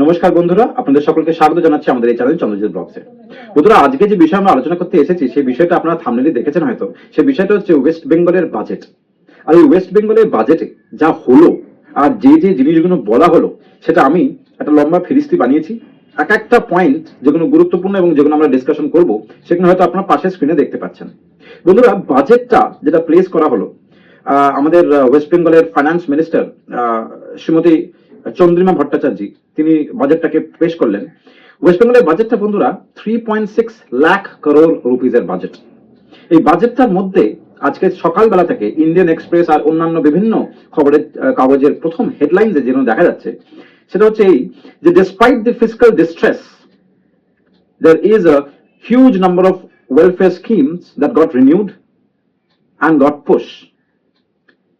নমস্কার বন্ধুরা, আপনাদের সকলকে স্বাগত জানাচ্ছি আমাদের এই চ্যানেল চন্দ্রজিৎ ব্লগসে। বন্ধুরা, আজকে যে বিষয় আমরা আলোচনা করতে এসেছি, সেই বিষয়টা আপনারা থামনেলি দেখেছেন হয়তো। সেই বিষয়টা হচ্ছে ওয়েস্ট বেঙ্গলের বাজেট আর এই ওয়েস্ট বেঙ্গলের বাজেটে যা হলো, আর যে যে জিনিসগুলো বলা হলো, সেটা আমি একটা লম্বা ফিরিস্তি বানিয়েছি। এক একটা পয়েন্ট যেগুলো গুরুত্বপূর্ণ এবং যেগুলো আমরা ডিসকাশন করব, সেগুলো হয়তো আপনার পাশের স্ক্রিনে দেখতে পাচ্ছেন। বন্ধুরা বাজেটটা যেটা প্লেস করা হলো আমাদের ওয়েস্ট বেঙ্গলের ফাইন্যান্স মিনিস্টার শ্রীমতী চন্দ্রিমা ভট্টাচার্য, তিনি বাজেটটাকে পেশ করলেন ওয়েস্ট বেঙ্গলের বাজেটটা বন্ধুরা three point six lakh crore রুপিজের budget এই বাজেটটার মধ্যে আজকে সকালবেলা থেকে ইন্ডিয়ান এক্সপ্রেস আর অন্যান্য বিভিন্ন খবরের কাগজের প্রথম হেডলাইন্সে যেন দেখা যাচ্ছে, সেটা হচ্ছে এই যে despite the physical distress there is a huge number of welfare schemes that got renewed and got pushed.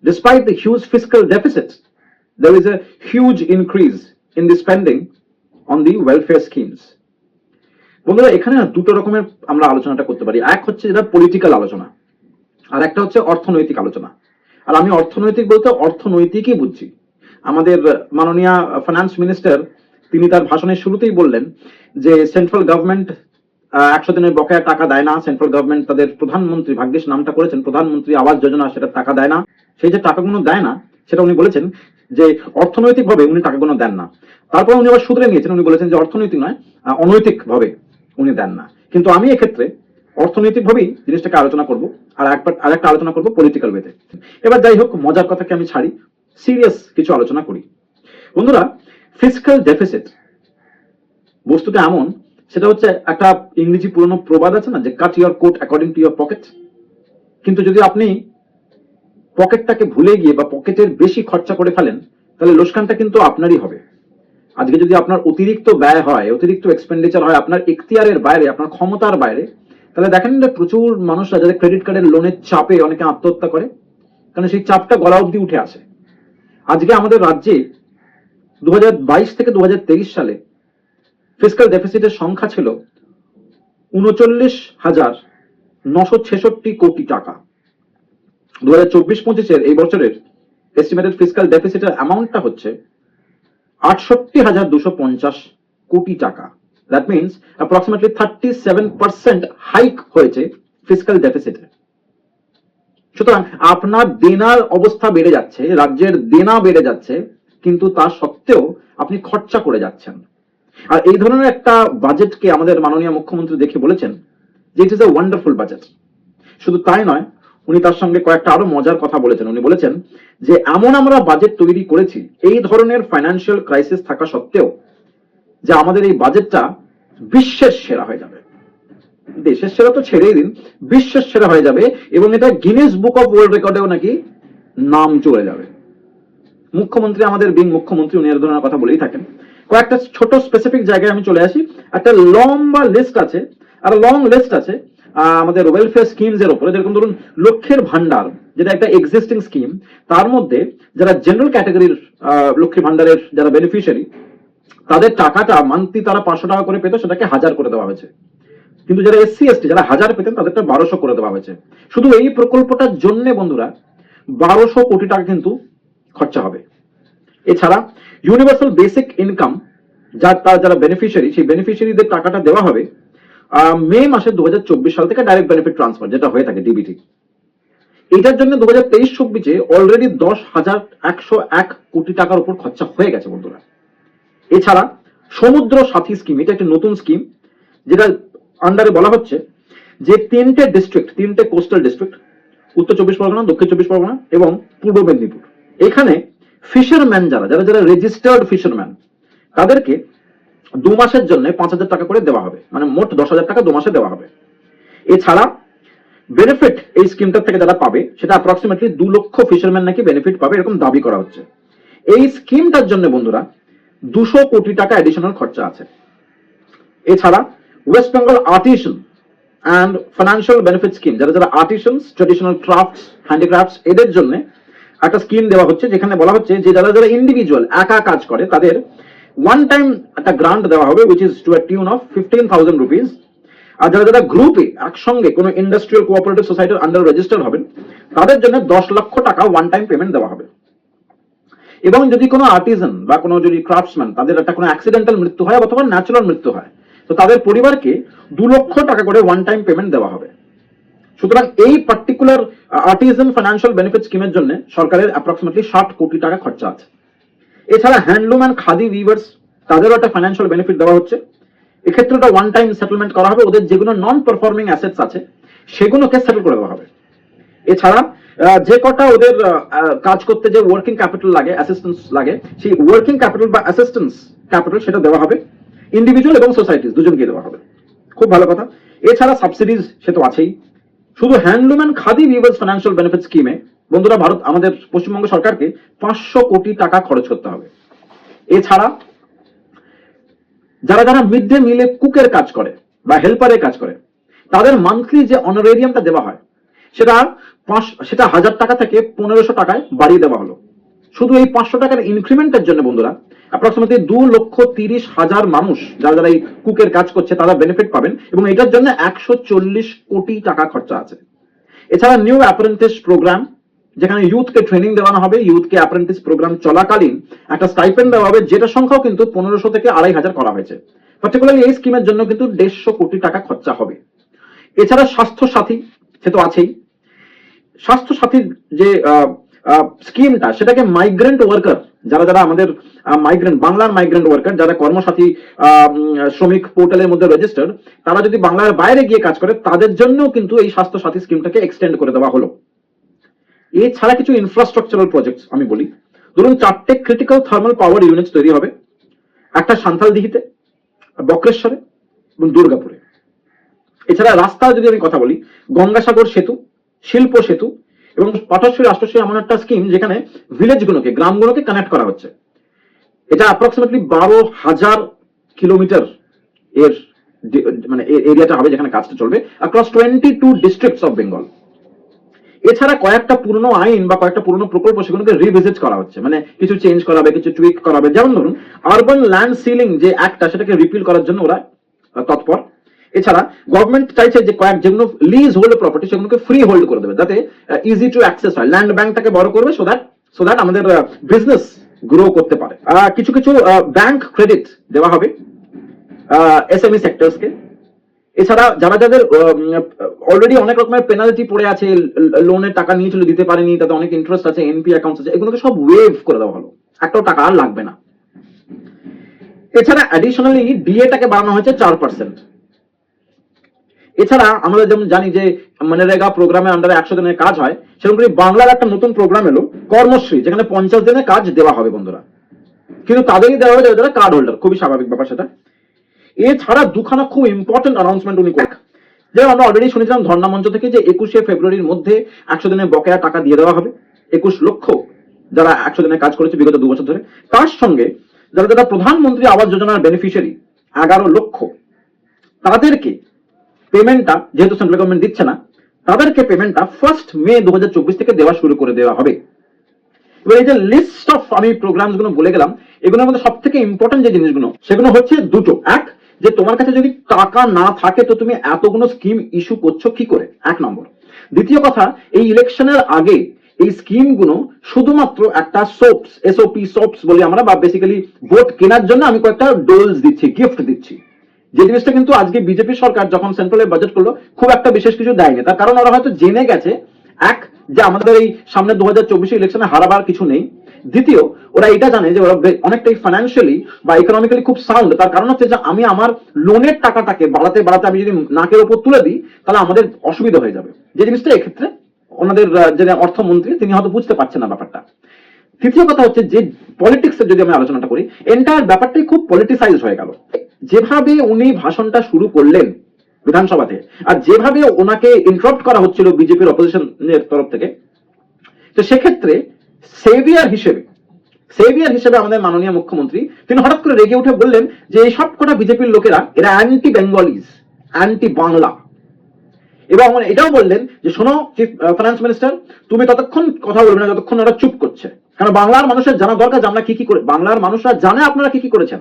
Despite the huge fiscal deficit, there is a huge increase in the spending on the welfare schemes. বন্ধুরা এখানে না দুটো রকমের আমরা আলোচনাটা করতে পারি। এক হচ্ছে যেটা পলিটিক্যাল আলোচনা আর একটা হচ্ছে অর্থনৈতিক আলোচনা। আর আমি অর্থনৈতিক বলতে অর্থনৈতিকই বুঝছি। আমাদের মাননীয় ফাইন্যান্স মিনিস্টার তিনি তার ভাষণের শুরুতেই বললেন যে সেন্ট্রাল গভর্নমেন্ট একশো দিনের বকেয়া টাকা দেয় না। সেন্ট্রাল গভর্নমেন্ট তাদের প্রধানমন্ত্রী ভাগ্যিস নামটা করেছেন। প্রধানমন্ত্রী আবাস যোজনা সেটা টাকা দেয় না। সেই যে টাকাগুলো দেয় না, সেটা উনি বলেছেন যে অর্থনৈতিকভাবে উনি টাকা টাকাগুলো দেন না। তারপর উনি আবার শুধরে নিয়েছেন, উনি বলেছেন যে অর্থনৈতিক নয় অনৈতিক ভাবে উনি দেন না। কিন্তু আমি এক্ষেত্রে অর্থনৈতিক ভাবেই জিনিসটাকে আলোচনা করব, আর একবার আর একটা আলোচনা করব পলিটিক্যাল ওয়েতে এবার যাই হোক, মজার কথাকে আমি ছাড়ি সিরিয়াস কিছু আলোচনা করি। বন্ধুরা ফিজিক্যাল ডেফিসিট বস্তুটা এমন, সেটা হচ্ছে একটা ইংরেজি পুরনো প্রবাদ আছে না, যে cut your coat according to your pocket কিন্তু যদি আপনি পকেটটাকে ভুলে গিয়ে বা পকেটের বেশি খরচা করে ফেলেন, তাহলে লোকসানটা কিন্তু আপনারই হবে। আজকে যদি আপনার অতিরিক্ত ব্যয় হয়, অতিরিক্ত এক্সপেন্ডিচার হয় আপনার এখতিয়ারের বাইরে, আপনার ক্ষমতার বাইরে, তাহলে দেখেন যে প্রচুর মানুষরা যাদের ক্রেডিট কার্ডের লোনের চাপে অনেকে আত্মহত্যা করে, কারণ সেই চাপটা গলা অবধি উঠে আসে। আজকে আমাদের রাজ্যে দু হাজার বাইশ থেকে দু হাজার তেইশ সালে ফিজিক্যাল ডেফিসিটের সংখ্যা ছিল উনচল্লিশ হাজার নশো ছেষট্টি কোটি টাকা। দু হাজার চব্বিশ পঁচিশের এই বছরের এস্টিমেটেড ডেফিসিটের অ্যামাউন্টটা হচ্ছে আটষট্টি হাজার দুশো পঞ্চাশ কোটি টাকা। That means approximately thirty seven percent hike হয়েছে ডেফিসিটে সুতরাং আপনার দেনার অবস্থা বেড়ে যাচ্ছে, রাজ্যের দেনা বেড়ে যাচ্ছে, কিন্তু তা সত্ত্বেও আপনি খরচা করে যাচ্ছেন। আর এই ধরনের একটা বাজেটকে আমাদের মাননীয় মুখ্যমন্ত্রী দেখে বলেছেন যে it is a wonderful budget শুধু তাই নয় উনি তার সঙ্গে কয়েকটা আরও মজার কথা বলেছেন। উনি বলেছেন যে, এমন আমরা বাজেট তৈরি করেছি, এই ধরনের ফাইন্যান্সিয়াল ক্রাইসিস থাকা সত্ত্বেও যে আমাদের এই বাজেটটা বিশ্বের সেরা হয়ে যাবে। দেশের সেরা তো ছেড়েই দিন, বিশ্বের সেরা হয়ে যাবে এবং এটা গিনেস বুক অফ ওয়ার্ল্ড রেকর্ডেও নাকি নাম চলে যাবে। মুখ্যমন্ত্রী, আমাদের বিং মুখ্যমন্ত্রী, উনি এর ধরনের কথা বলেই থাকেন। কয়েকটা ছোট স্পেসিফিক জায়গায় আমি চলে আসি। একটা লম্বা লিস্ট আছে, আর লং লিস্ট আছে আমাদের ওয়েলফেয়ার স্কিমস এর উপরে, যেরকম ধরুন লক্ষ্যের ভান্ডার যেটা একটা এক্সিস্টিং স্কিম তার মধ্যে যারা জেনারেল ক্যাটাগরির লক্ষ্মী ভান্ডারের যারা বেনিফিশিয়ারি তাদের টাকাটা মান্থলি তারা পাঁচশো টাকা করে পেত, সেটাকে হাজার করে দেওয়া হয়েছে। কিন্তু যারা এসসি এসটি যারা হাজার পেতেন, তাদেরটা বারোশো করে দেওয়া হয়েছে। শুধু এই প্রকল্পটার জন্য বন্ধুরা, বারোশো কোটি টাকা কিন্তু খরচা হবে। এছাড়া ইউনিভার্সাল বেসিক ইনকাম যার, তার যারা বেনিফিশিয়ারি সেই বেনিফিশিয়ারিদের টাকাটা দেওয়া হবে মে মাসে দু হাজার চব্বিশ সাল থেকে ডাইরেক্ট বেনিফিট ট্রান্সফার যেটা হয়ে থাকে ডিবিটি এটার জন্য দু হাজার তেইশ চব্বিশে অলরেডি দশ হাজার একশো এক কোটি টাকার উপর খরচা হয়ে গেছে বন্ধুরা। এছাড়া সমুদ্র সাথী স্কিম এটা একটা নতুন স্কিম যেটা আন্ডারে বলা হচ্ছে যে তিনটে ডিস্ট্রিক্ট তিনটে কোস্টাল ডিস্ট্রিক্ট উত্তর চব্বিশ পরগনা, দক্ষিণ চব্বিশ পরগনা এবং পূর্ব মেদিনীপুর। এখানে ফিশারম্যান যারা যারা যারা রেজিস্টার্ড ফিশারম্যান তাদেরকে দু মাসের জন্য পাঁচ হাজার টাকা করে দেওয়া হবে। মানে মোট দশ হাজার টাকা দু মাসে দেওয়া হবে। এছাড়া বেনিফিট এই স্কিমটার থেকে যারা পাবে, সেটা অ্যাপ্রক্সিমেটলি দু লক্ষ ফিশারম্যান নাকি বেনিফিট পাবে এরকম দাবি করা হচ্ছে। এই স্কিমটার জন্য বন্ধুরা, দুশো কোটি টাকা অ্যাডিশনাল খরচা আছে। এছাড়া west Bengal artisan and financial benefit scheme যারা যারা আর্টিশনস ট্রেডিশনাল ক্রাফটস হ্যান্ডিক্রাফটস এদের জন্য একটা স্কিম দেওয়া হচ্ছে, যেখানে বলা হচ্ছে যে যারা যারা ইন্ডিভিজুয়াল একা কাজ করে, তাদের ওয়ান টাইম একটা গ্রান্ট দেওয়া হবে which is to a tune of fifteen আর যারা যারা একসঙ্গে কোনো ইন্ডাস্ট্রিয়াল কোঅপারেটিভ সোসাইটির আন্ডার রেজিস্টার হবেন, তাদের জন্য দশ লক্ষ টাকা ওয়ান টাইম পেমেন্ট দেওয়া হবে। এবং যদি কোনো আর্টিজান বা কোনো যদি ক্রাফটসম্যান তাদের একটা কোনো অ্যাক্সিডেন্টাল মৃত্যু হয় অথবা ন্যাচারাল মৃত্যু হয়, তো তাদের পরিবারকে দু লক্ষ টাকা করে ওয়ান টাইম পেমেন্ট দেওয়া হবে। সুতরাং এই পার্টিকুলার আর্টিজান ফাইন্যান্সিয়াল বেনিফিট স্কিমের জন্য সরকারের অ্যাপ্রক্সিমেটলি ষাট কোটি টাকা খরচা আছে। এছাড়া হ্যান্ডলুম অ্যান্ড খাদি উইভার্স তাদেরও একটা ফাইন্যান্সিয়াল বেনিফিট দেওয়া হচ্ছে। এক্ষেত্রে ওটা ওয়ান টাইম সেটেলমেন্ট করা হবে, ওদের যেগুলো নন পারফর্মিং অ্যাসেটস আছে, সেগুলোকে সেটেল করে দেওয়া হবে। এছাড়া যে কটা ওদের কাজ করতে যে ওয়ার্কিং ক্যাপিটাল লাগে অ্যাসিস্ট্যান্স লাগে, সেই ওয়ার্কিং ক্যাপিটাল বা অ্যাসিস্ট্যান্স ক্যাপিটাল সেটা দেওয়া হবে। ইন্ডিভিজুয়াল এবং সোসাইটিস দুজনকে দেওয়া হবে। খুব ভালো কথা। এছাড়া সাবসিডিজ সে তো আছেই। শুধু handloom and khadi weavers financial benefit স্কিমে বন্ধুরা ভারত, আমাদের পশ্চিমবঙ্গ সরকারকে পাঁচশো কোটি টাকা খরচ করতে হবে। এছাড়া, যারা যারা মিড ডে মিলে কুকের কাজ করে বা হেল্পারের কাজ করে, তাদের মান্থলি যে অনারেরিয়ামটা দেওয়া হয়, সেটা পাঁচ, সেটা হাজার টাকা থেকে পনেরোশো টাকায় বাড়িয়ে দেওয়া হলো। শুধু এই পাঁচশো টাকার ইনক্রিমেন্টের জন্য বন্ধুরা অ্যাপ্রক্সিমেটলি দু লক্ষ তিরিশ হাজার মানুষ যারা যারা এই কুকের কাজ করছে, তারা বেনিফিট পাবেন এবং এটার জন্য একশো চল্লিশ কোটি টাকা খরচা আছে। এছাড়া নিউ অ্যাপ্রেন্টিস প্রোগ্রাম যেখানে ইউথকে ট্রেনিং দেওয়ানো হবে ইউথকে অ্যাপ্রেন্টিস প্রোগ্রাম চলাকালীন একটা স্টাইপেন্ড দেওয়া হবে যেটা সংখ্যাও কিন্তু পনেরোশো থেকে আড়াই হাজার করা হয়েছে। পার্টিকুলারলি এই স্কিমের জন্য কিন্তু দেড়শো কোটি টাকা খরচা হবে। এছাড়া স্বাস্থ্য সাথী সে তো আছেই। স্বাস্থ্য সাথীর যে স্কিমটা সেটাকে মাইগ্রেন্ট ওয়ার্কার যারা যারা আমাদের মাইগ্রেন্ট বাংলার মাইগ্রেন্ট ওয়ার্কার যারা কর্মসাথী শ্রমিক পোর্টালের মধ্যে রেজিস্টার্ড তারা যদি বাংলার বাইরে গিয়ে কাজ করে, তাদের জন্য কিন্তু এই স্বাস্থ্য সাথী স্কিমটাকে এক্সটেন্ড করে দেওয়া হলো। এছাড়া কিছু ইনফ্রাস্ট্রাকচারাল প্রজেক্ট আমি বলি। ধরুন, চারটে ক্রিটিক্যাল থার্মাল পাওয়ার ইউনিট তৈরি হবে। একটা সান্থালদিঘিতে, বক্রেশ্বরে এবং দুর্গাপুরে। এছাড়া রাস্তা যদি আমি কথা বলি, গঙ্গাসাগর সেতু, শিল্প সেতু এবং পাটাশ্রী রাষ্ট্রশ্রী এমন একটা স্কিম যেখানে ভিলেজগুলোকে গ্রামগুলোকে কানেক্ট করা হচ্ছে। এটা অ্যাপ্রক্সিমেটলি বারো হাজার কিলোমিটার এর মানে এরিয়াটা হবে যেখানে কাজটা চলবে across twenty two districts of Bengal এছাড়া কয়েকটা পুরনো আইন বা কয়েকটা পুরনো প্রকল্প সেগুলোকে রিভিজিট করা হচ্ছে। মানে কিছু চেঞ্জ করাবে, কিছু টুইক করাবে। যেমন ধরুন আরবান ল্যান্ড সিলিং যে অ্যাক্টটা সেটাকে রিপিল করার জন্য ওরা তৎপর এছাড়া গভর্নমেন্ট চাইছে যে কয়েক যেগুলো লিজ হোল্ড প্রপার্টি সেগুলোকে ফ্রি হোল্ড করে দেবে, যাতে ইজি টু অ্যাক্সেস হয়। ল্যান্ড ব্যাংকটাকে বড় করবে সো দ্যাট সো দ্যাট আমাদের বিজনেস গ্রো করতে পারে। কিছু কিছু ব্যাংক ক্রেডিট দেওয়া হবে এসএমই সেক্টরসকে এছাড়া যারা যাদের অলরেডি অনেক রকমের পেনাল্টি পড়ে আছে লোনের টাকা নিয়েছিল দিতে পারেনি, তাতে অনেক ইন্টারেস্ট আছে এনপি অ্যাকাউন্ট আছে, এগুলোকে সব ওয়েভ করে দেওয়া হলো। একটাও টাকা আর লাগবে না। এছাড়া অ্যাডিশনালি ডিএটাকে বাড়ানো হয়েছে চার পার্সেন্ট এছাড়া আমরা যেমন জানি যে মনরেগা প্রোগ্রামের আন্ডারে একশো দিনের কাজ হয়, সেরকম করে বাংলার একটা নতুন প্রোগ্রাম এলো, কর্মশ্রী, যেখানে পঞ্চাশ দিনের কাজ দেওয়া হবে বন্ধুরা। কিন্তু তাদেরই দেওয়া হবে যারা কার্ড হোল্ডার খুবই স্বাভাবিক ব্যাপার সেটা। এছাড়া দুখানা খুব ইম্পর্টেন্ট অ্যানাউন্সমেন্ট উনি করেন। যেমন আমরা অলরেডি শুনেছিলাম ধর্ণা মঞ্চ থেকে যে একুশে ফেব্রুয়ারির মধ্যে একশো দিনের বকেয়া টাকা দিয়ে দেওয়া হবে। একুশ লক্ষ যারা একশো দিনের কাজ করেছে বিগত দু বছর ধরে। তার সঙ্গে যারা যারা প্রধানমন্ত্রী আবাস যোজনার বেনিফিশিয়ারি এগারো লক্ষ, তাদেরকে পেমেন্টটা যেহেতু সেন্ট্রাল গভর্নমেন্ট দিচ্ছে না, তাদেরকে পেমেন্টটা ফার্স্ট মে দু থেকে দেওয়া শুরু করে দেওয়া হবে। এবার এই যে লিস্ট অফ আমি প্রোগ্রামস বলে গেলাম, এগুলোর মধ্যে সব থেকে ইম্পর্টেন্ট যে জিনিসগুলো, সেগুলো হচ্ছে দুটো। এক, যে তোমার কাছে যদি টাকা না থাকে, তো তুমি এতগুলো স্কিম ইস্যু করছ কি করে? এক নম্বর। দ্বিতীয় কথা, এই ইলেকশনের আগে এই স্কিমগুলো শুধুমাত্র একটা সোপস এসওপি সোপস বলি আমরা, বা বেসিক্যালি ভোট কেনার জন্য আমি কয়েকটা ডোলস দিচ্ছি গিফট দিচ্ছি। যে জিনিসটা কিন্তু আজকে বিজেপি সরকার যখন সেন্ট্রালের বাজেট করল, খুব একটা বিশেষ কিছু দেয়নি। তার কারণ ওরা হয়তো জেনে গেছে, এক, যে আমাদের এই সামনে দু হাজার চব্বিশে ইলেকশনে হারাবার কিছু নেই। দ্বিতীয়, ওরা এটা জানে যে ওরা অনেকটাই ফাইন্যান্সিয়ালি বা ইকোনমিক্যালি খুব সাউন্ড তার কারণ হচ্ছে যে আমি আমার লোনের টাকাটাকে বাড়াতে বাড়াতে আমি যদি নাকের ওপর তুলে দিই, তাহলে আমাদের অসুবিধা হয়ে যাবে। যে জিনিসটা এক্ষেত্রে ওনাদের যে অর্থমন্ত্রী, তিনি হয়তো বুঝতে পারছেন না ব্যাপারটা। তৃতীয় কথা হচ্ছে যে পলিটিক্স এর যদি আমি আলোচনাটা করি এন্টায়ার ব্যাপারটাই খুব পলিটিসাইজ হয়ে গেল। যেভাবে উনি ভাষণটা শুরু করলেন বিধানসভাতে, আর যেভাবে ওনাকে ইন্টারাপ্ট করা হচ্ছিল বিজেপির অপোজিশনের তরফ থেকে, তো সেক্ষেত্রে সেভিয়ার হিসেবে সেভিয়ার হিসেবে আমাদের মাননীয় মুখ্যমন্ত্রী, তিনি হঠাৎ করে রেগে উঠে বললেন যে এই সব কটা বিজেপির লোকেরা, এরা অ্যান্টি বেঙ্গলিজ অ্যান্টি বাংলা এবং এটাও বললেন যে, শোনো চিফ ফাইন্যান্স মিনিস্টার তুমি ততক্ষণ কথা বলবে না, যতক্ষণ ওরা চুপ করছে। কারণ বাংলার মানুষের জানা দরকার যে আমরা কি কি করে, বাংলার মানুষরা জানে আপনারা কি কি করেছেন।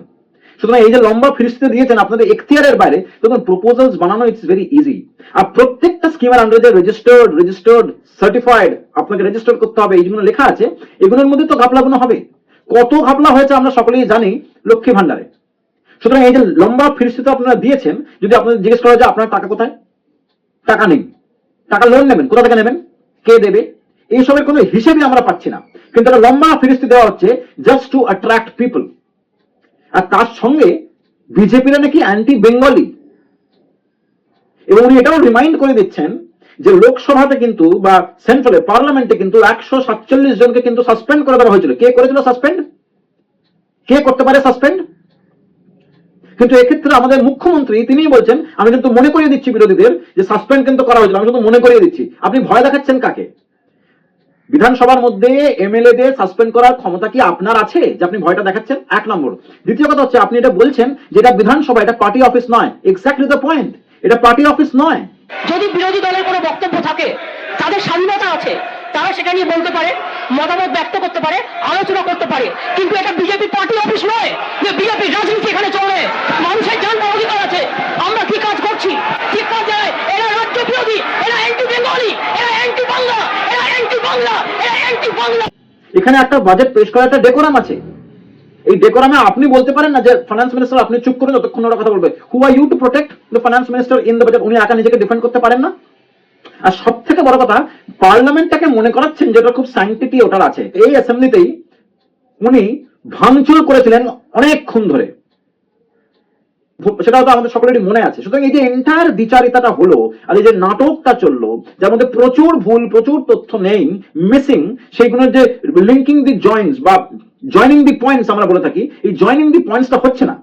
সুতরাং এই যে লম্বা ফিরিস্তিতে দিয়েছেন আপনাদের এখতিয়ারের বাইরে তখন প্রপোজালস বানানো ইটস ভেরি ইজি আর প্রত্যেকটা স্কিমের আন্ডারে যে রেজিস্টার্ড রেজিস্টার্ড সার্টিফাইড আপনাকে রেজিস্টার করতে হবে এইগুলো লেখা আছে, এগুলোর মধ্যে তো ঘাপলাগুলো হবে। কত ঘাপলা হয়েছে আমরা সকলেই জানি লক্ষ্মী ভান্ডারে সুতরাং এই যে লম্বা ফিরিস্তিতে আপনারা দিয়েছেন, যদি আপনাদের জিজ্ঞেস করা যায়, আপনার টাকা কোথায়? টাকা নেই। টাকা লোন নেবেন? কোথা থেকে নেবেন? কে দেবে? এইসবের কোনো হিসেবে আমরা পাচ্ছি না। কিন্তু একটা লম্বা ফিরিস্তি দেওয়া হচ্ছে জাস্ট টু অ্যাট্রাক্ট পিপল আর তার সঙ্গে বিজেপিরা নাকি অ্যান্টি বেঙ্গলি এবং উনি এটাও রিমাইন্ড করে দিচ্ছেন যে লোকসভাতে কিন্তু বা সেন্ট্রালে পার্লামেন্টে কিন্তু একশো সাতচল্লিশ জনকে কিন্তু সাসপেন্ড করে দেওয়া হয়েছিল। কে করেছিল সাসপেন্ড কে করতে পারে সাসপেন্ড কিন্তু এক্ষেত্রে আমাদের মুখ্যমন্ত্রী, তিনিই বলছেন, আমি কিন্তু মনে করিয়ে দিচ্ছি বিরোধীদের যে সাসপেন্ড কিন্তু করা হয়েছিল। আমি শুধু মনে করিয়ে দিচ্ছি। আপনি ভয় দেখাচ্ছেন কাকে? বিধানসভার মধ্যে এমএলএ দের সাসপেন্ড করার ক্ষমতা কি আপনার আছে? যে আপনি ভয়টা দেখাচ্ছেন? এক নম্বর। দ্বিতীয় কথা হচ্ছে, আপনি এটা বলছেন যে এটা বিধানসভা, এটা পার্টি অফিস নয়। এক্স্যাক্টলি দ্য পয়েন্ট এটা পার্টি অফিস নয়। যদি বিরোধী দলের কোনো বক্তব্য থাকে, তাদের স্বাধীনতা আছে, তারা সেটা নিয়ে বলতে পারে, মতামত ব্যক্ত করতে পারে, আলোচনা করতে পারে। কিন্তু এটা বিজেপি পার্টি অফিস নয় যে বিজেপি রাজনীতি এখানে চলে মানুষের জানবার অধিকার আছে আমরা কি কাজ করছি ঠিক কাজ যায় এরা রাজ্য বিরোধী এরা অ্যান্টি বেঙ্গলি এরা অ্যান্টি বাংলা এরা অ্যান্টি বাংলা এরা অ্যান্টি বাংলা এখানে একটা বাজেট পেশ করার একটা ডেকোরাম আছে। এই ডেকোরামে আপনি বলতে পারেন না যে ফাইন্যান্স মিনিস্টার আপনি চুপ করুন, যতক্ষণ ওরা কথা বলবে। Who are you to protect the finance minister in the budget উনি একা নিজেকে ডিফেন্ড করতে পারেন না? আর সব থেকে বড় কথা পার্লামেন্টটাকে মনে করাচ্ছেন যেটা খুব সাইন্টিটি ওটার আছে। এই অ্যাসেম্বলিতেই উনি ভাঙচুর করেছিলেন অনেকক্ষণ ধরে। সেটাও তো আমাদের সকলেরই মনে আছে। সুতরাং এই যে এন্টায়ার দ্বিচারিতাটা হলো, আর এই যে নাটকটা চলল, যার মধ্যে প্রচুর ভুল, প্রচুর তথ্য নেই মিসিং সেইগুলোর যে লিঙ্কিং দি জয়েন্টস বা জয়নিং দি পয়েন্টস আমরা বলে থাকি, এই জয়নিং দি পয়েন্টসটা হচ্ছে না।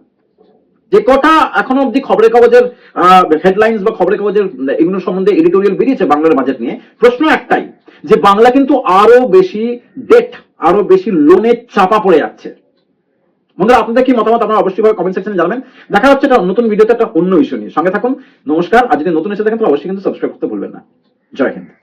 যে কটা এখনও অব্দি খবরের কাগজের হেডলাইন্স বা খবরের কাগজের, এগুলো সম্বন্ধে এডিটোরিয়াল বেরিয়েছে বাংলার বাজেট নিয়ে, প্রশ্ন একটাই, যে বাংলা কিন্তু আরও বেশি ডেট আরও বেশি লোনের চাপা পড়ে যাচ্ছে। বন্ধুরা, আপনাদের কি মতামত আপনারা অবশ্যই ভাবে কমেন্ট সেকশনে জানাবেন। দেখা হচ্ছে একটা নতুন ভিডিওতে একটা অন্য ইস্যু নিয়ে। সঙ্গে থাকুন, নমস্কার। আর যদি নতুন এসে দেখেন তাহলে অবশ্যই কিন্তু সাবস্ক্রাইব করতে ভুলবেন না। জয় হিন্দ।